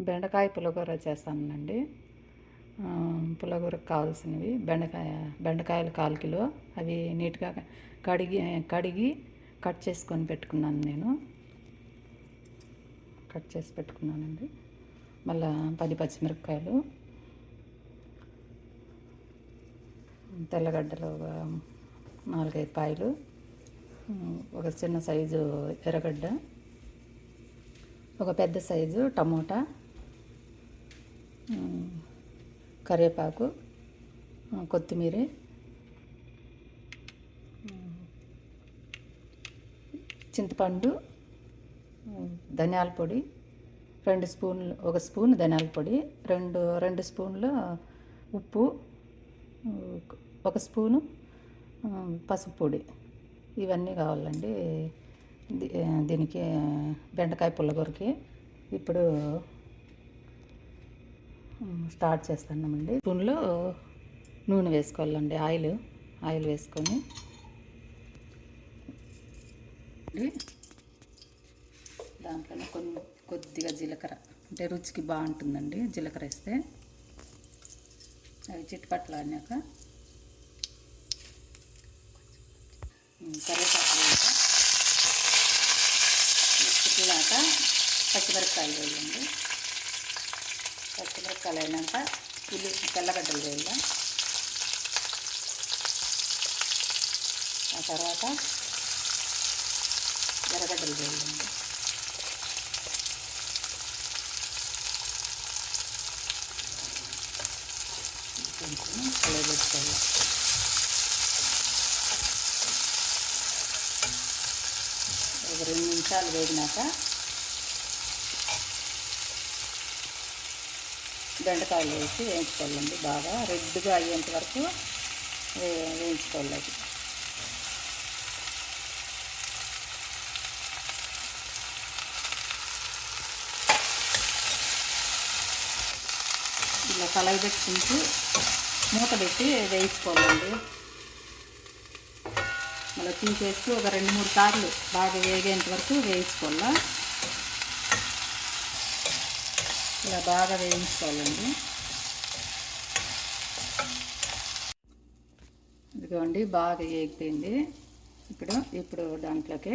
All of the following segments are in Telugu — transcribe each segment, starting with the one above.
బెండకాయ పులగూర చేస్తానండి. పులగూరకు కావాల్సినవి బెండకాయ బెండకాయలు కాలు కిలో. అవి నీట్గా కడిగి కడిగి కట్ చేసుకొని పెట్టుకున్నాను నేను. కట్ చేసి పెట్టుకున్నానండి. మళ్ళా పది పచ్చిమిరపకాయలు. తెల్లగడ్డలు ఒక నాలుగైదు పాయలు. ఒక చిన్న సైజు ఎర్రగడ్డ. ఒక పెద్ద సైజు టమోటా. కరివేపాకు కొత్తిమీర. చింతపండు ధనియాల పొడి రెండు స్పూన్లు ఒక స్పూన్ ధనియాల పొడి రెండు రెండు స్పూన్లు ఉప్పు ఒక స్పూను పసుపు పొడి. ఇవన్నీ కావాలండి. దీనికి బెండకాయ పుల్లగూరకి. ఇప్పుడు స్టార్ట్ చేస్తున్నామండి స్పూన్లో నూనె వేసుకోవాలండి ఆయిల్ ఆయిల్ వేసుకొని. దాంట్లోనే కొన్ని కొద్దిగా జీలకర్ర అంటే రుచికి బాగుంటుందండి జీలకర్ర వేస్తే. అవి చిట్టుపట్లు ఆడినాక. కరివేపాకు చిట్టులాక పచ్చిమిరపకాయలు వేయండి. పచ్చిమిరపకాయలు అయినాక ఉల్లి తెల్లగడ్డలు వేయాలి ఆ తర్వాత ఎర్రగడ్డలు వేయండి కొంచెం కలబెట్టుకోవాలి ఒక రెండు నిమిషాలు వేగినాక బెండకాయలు వేసి వేయించుకోవాలండి. బాగా రెడ్గా అయ్యేంత వరకు వేయించుకోవాలి అది. ఇలా కలయి పెట్టించి మూత పెట్టి వేయించుకోవాలండి. మళ్ళీ తీసేసి ఒక రెండు మూడు సార్లు బాగా వేగేంత వరకు వేయించుకోవాలా. ఇలా బాగా వేయించుకోవాలండి. ఇదిగోండి బాగా వేగిపోయింది ఇప్పుడు ఇప్పుడు దాంట్లోకి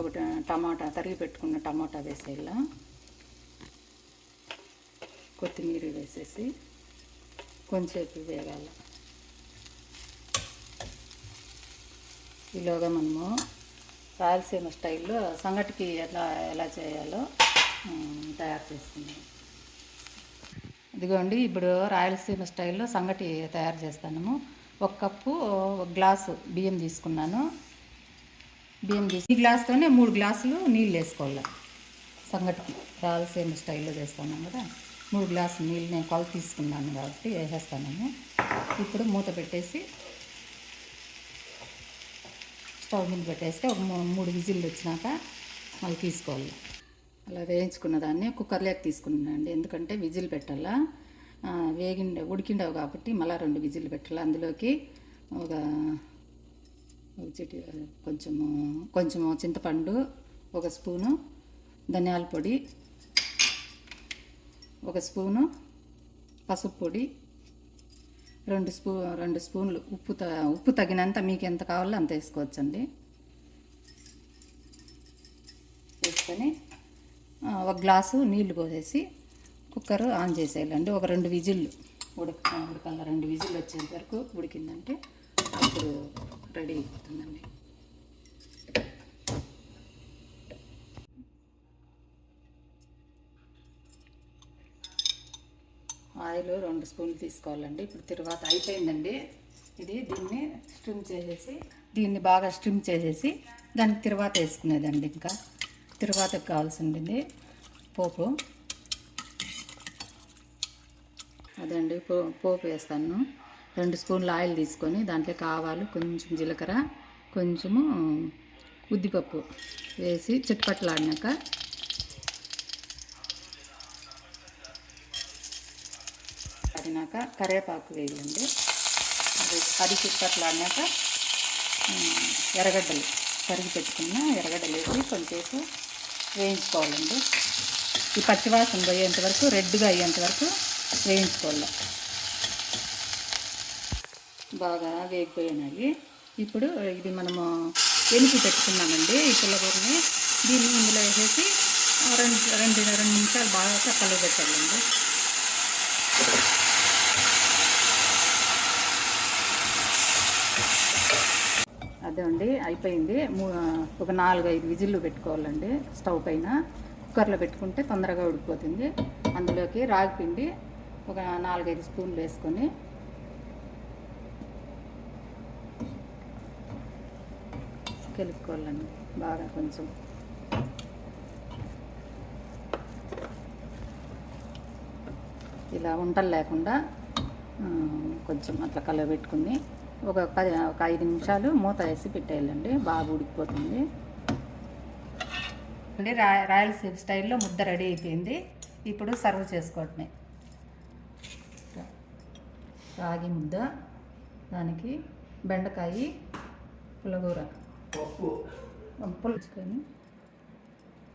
ఒకటి టమాటా తరిగి పెట్టుకున్న టమాటా వేసేయాల. కొత్తిమీర వేసేసి కొంచెంసేపు వేగాల. ఈలోగా మనము రాయలసీమ స్టైల్లో సంగటికి ఎలా ఎలా చేయాలో తయారు చేస్తున్నాం ఇదిగోండి ఇప్పుడు రాయలసీమ స్టైల్లో సంగటి తయారు చేస్తాను ఒక కప్పు ఒక గ్లాసు బియ్యం తీసుకున్నాను. బియ్యం తీసి ఈ గ్లాస్తోనే మూడు గ్లాసులు నీళ్ళు వేసుకోవాలి. సంగటికి రాయలసీమ స్టైల్లో చేస్తున్నాం కదా మూడు గ్లాసులు నీళ్ళు నేను కొలత తీసుకున్నాను కాబట్టి వేసేస్తాను ఇప్పుడు మూత పెట్టేసి స్టవ్ మీద పెట్టేస్తే ఒక మూ- మూడు విజిల్లు వచ్చినాక మళ్ళీ తీసుకోవాలి. అలా వేయించుకున్న దాన్ని కుక్కర్లోకి తీసుకున్నానండి. ఎందుకంటే విజిల్ పెట్టాలా? ఆ, వేగిండ ఉడికిండవు కాబట్టి మళ్ళీ రెండు విజిల్లు పెట్టాలి? అందులోకి ఒక ఒక కొంచెము కొంచెము చింతపండు ఒక స్పూను ధనియాల పొడి ఒక స్పూను పసుపు పొడి రెండు స్పూ రెండు స్పూన్లు ఉప్పు త ఉప్పు తగినంత మీకు ఎంత కావాలో అంత వేసుకోవచ్చండి వేసుకొని ఆ, ఒక గ్లాసు నీళ్ళు పోసేసి కుక్కర్ ఆన్ చేసేయాలండి. ఒక రెండు విజిల్లు ఉడక ఉడకాల రెండు విజిల్లు వచ్చేంత వరకు ఉడికిందంటే అప్పుడు రెడీ అయిపోతుందండి ఆయిల్ రెండు స్పూన్లు తీసుకోవాలండి. ఇప్పుడు తర్వాత అయిపోయిందండి. ఇది దీన్ని స్ట్రిమ్ చేసేసి దీన్ని బాగా స్ట్రిమ్ చేసేసి దానికి తర్వాత వేసుకునేదండి ఇంకా. తర్వాత కావాల్సింది పోపు. అదండి పో పోపు వేస్తాను. రెండు స్పూన్లు ఆయిల్ తీసుకొని దాంట్లో ఆవాలు కొంచెం జీలకర్ర కొంచెము ఉద్దిపప్పు వేసి చిట్పట్లాడినాక ఆడినాక కరివేపాకు వేయండి. అది పది చిట్పట్లాడినాక ఎర్రగడ్డలు కరిగి పెట్టుకున్న ఎర్రగడ్డలు వేసి కొంచెంసేపు వేయించుకోవాలండి. ఈ పచ్చివాసన పోయేంత వరకు రెడ్గా అయ్యేంత వరకు వేయించుకోవాలి. బాగా వేగిపోయినాయి. ఇప్పుడు ఇది మనము వెనిపి పెట్టుకున్నామండి. ఈ పుల్లగూరని దీన్ని ఇందులో వేసేసి రెండు రెండు రెండు నిమిషాలు బాగా కలవ పెట్టాలండి. అదే అండి అయిపోయింది. మూ- ఒక నాలుగు ఐదు విజిల్లు పెట్టుకోవాలండి స్టవ్ పైన. కుక్కర్లో పెట్టుకుంటే తొందరగా ఉడికిపోతుంది. అందులోకి రాగి పిండి ఒక నాలుగైదు స్పూన్లు వేసుకొని కలుపుకోవాలండి. బాగా కొంచెం ఇలా వంటలు లేకుండా కొంచెం అట్లా కలబెట్టుకుని ఒక పది ఒక ఐదు నిమిషాలు మూత వేసి పెట్టేయాలండి. బాగా ఉడికిపోతుంది. అండి రా రాయలసీమ స్టైల్లో ముద్ద రెడీ అయిపోయింది. ఇప్పుడు సర్వ్ చేసుకోవటమే. రాగి ముద్ద దానికి బెండకాయ పులగూర. పులుచుకొని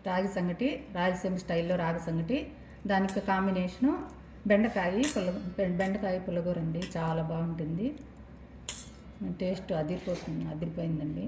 రాగి సంగటి రాయలసీమ స్టైల్లో రాగి సంగటి దానికి కాంబినేషను బెండకాయ పుల్ల బెండకాయ పుల్లగూర అండి. చాలా బాగుంటుంది. టేస్ట్ అదిరిపోతుంది అదిరిపోయిందండి.